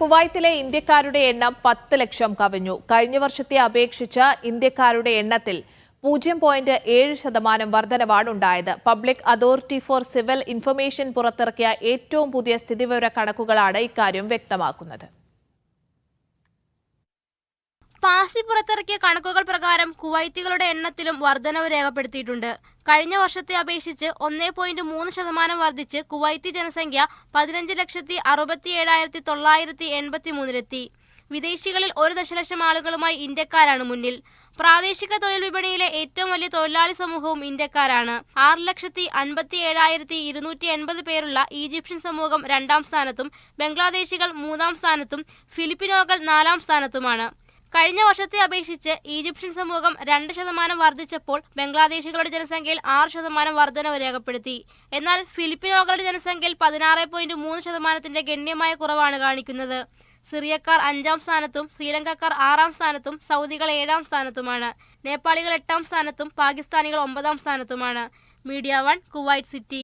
കുവൈത്തിലെ ഇന്ത്യക്കാരുടെ എണ്ണം പത്ത് ലക്ഷം കവിഞ്ഞു. കഴിഞ്ഞ വർഷത്തെ അപേക്ഷിച്ച് ഇന്ത്യക്കാരുടെ എണ്ണത്തിൽ പൂജ്യം പോയിന്റ് ഏഴ് ശതമാനം വർധനവാണ് ഉണ്ടായത് public authority for civil information പുറത്തിറക്കിയ ഏറ്റവും പുതിയ സ്ഥിതിവിവര കണക്കുകളാണ് ഇക്കാര്യം വ്യക്തമാക്കുന്നത്. പാസി പുറത്തിറക്കിയ കണക്കുകൾ പ്രകാരം കുവൈത്തികളുടെ എണ്ണത്തിലും വർധനവ് രേഖപ്പെടുത്തിയിട്ടുണ്ട്. കഴിഞ്ഞ വർഷത്തെ അപേക്ഷിച്ച് ഒന്നേ പോയിന്റ് മൂന്ന് ശതമാനം വർദ്ധിച്ച് കുവൈത്തി ജനസംഖ്യ പതിനഞ്ച് ലക്ഷത്തി അറുപത്തി ഏഴായിരത്തി തൊള്ളായിരത്തി എൺപത്തി മൂന്നിലെത്തി വിദേശികളിൽ ഒരു ദശലക്ഷം ആളുകളുമായി ഇന്ത്യക്കാരാണ് മുന്നിൽ. പ്രാദേശിക തൊഴിൽ വിപണിയിലെ ഏറ്റവും വലിയ തൊഴിലാളി സമൂഹവും ഇന്ത്യക്കാരാണ്. ആറ് ലക്ഷത്തി അൻപത്തി ഏഴായിരത്തി ഇരുന്നൂറ്റി എൺപത് പേരുള്ള ഈജിപ്ഷ്യൻ സമൂഹം രണ്ടാം സ്ഥാനത്തും ബംഗ്ലാദേശികൾ മൂന്നാം സ്ഥാനത്തും ഫിലിപ്പിനോകൾ നാലാം സ്ഥാനത്തുമാണ്. കഴിഞ്ഞ വർഷത്തെ അപേക്ഷിച്ച് ഈജിപ്ഷ്യൻ സമൂഹം രണ്ട് ശതമാനം വർദ്ധിച്ചപ്പോൾ ബംഗ്ലാദേശികളുടെ ജനസംഖ്യയിൽ ആറ് ശതമാനം വർധനവ് രേഖപ്പെടുത്തി. എന്നാൽ ഫിലിപ്പിനോകളുടെ ജനസംഖ്യയിൽ പതിനാറ് പോയിന്റ് മൂന്ന് ശതമാനത്തിന്റെ ഗണ്യമായ കുറവാണ് കാണിക്കുന്നത്. സിറിയക്കാർ അഞ്ചാം സ്ഥാനത്തും ശ്രീലങ്കക്കാർ ആറാം സ്ഥാനത്തും സൗദികൾ ഏഴാം സ്ഥാനത്തുമാണ്. നേപ്പാളികൾ എട്ടാം സ്ഥാനത്തും പാകിസ്ഥാനികൾ ഒമ്പതാം സ്ഥാനത്തുമാണ്. Media one Kuwait City.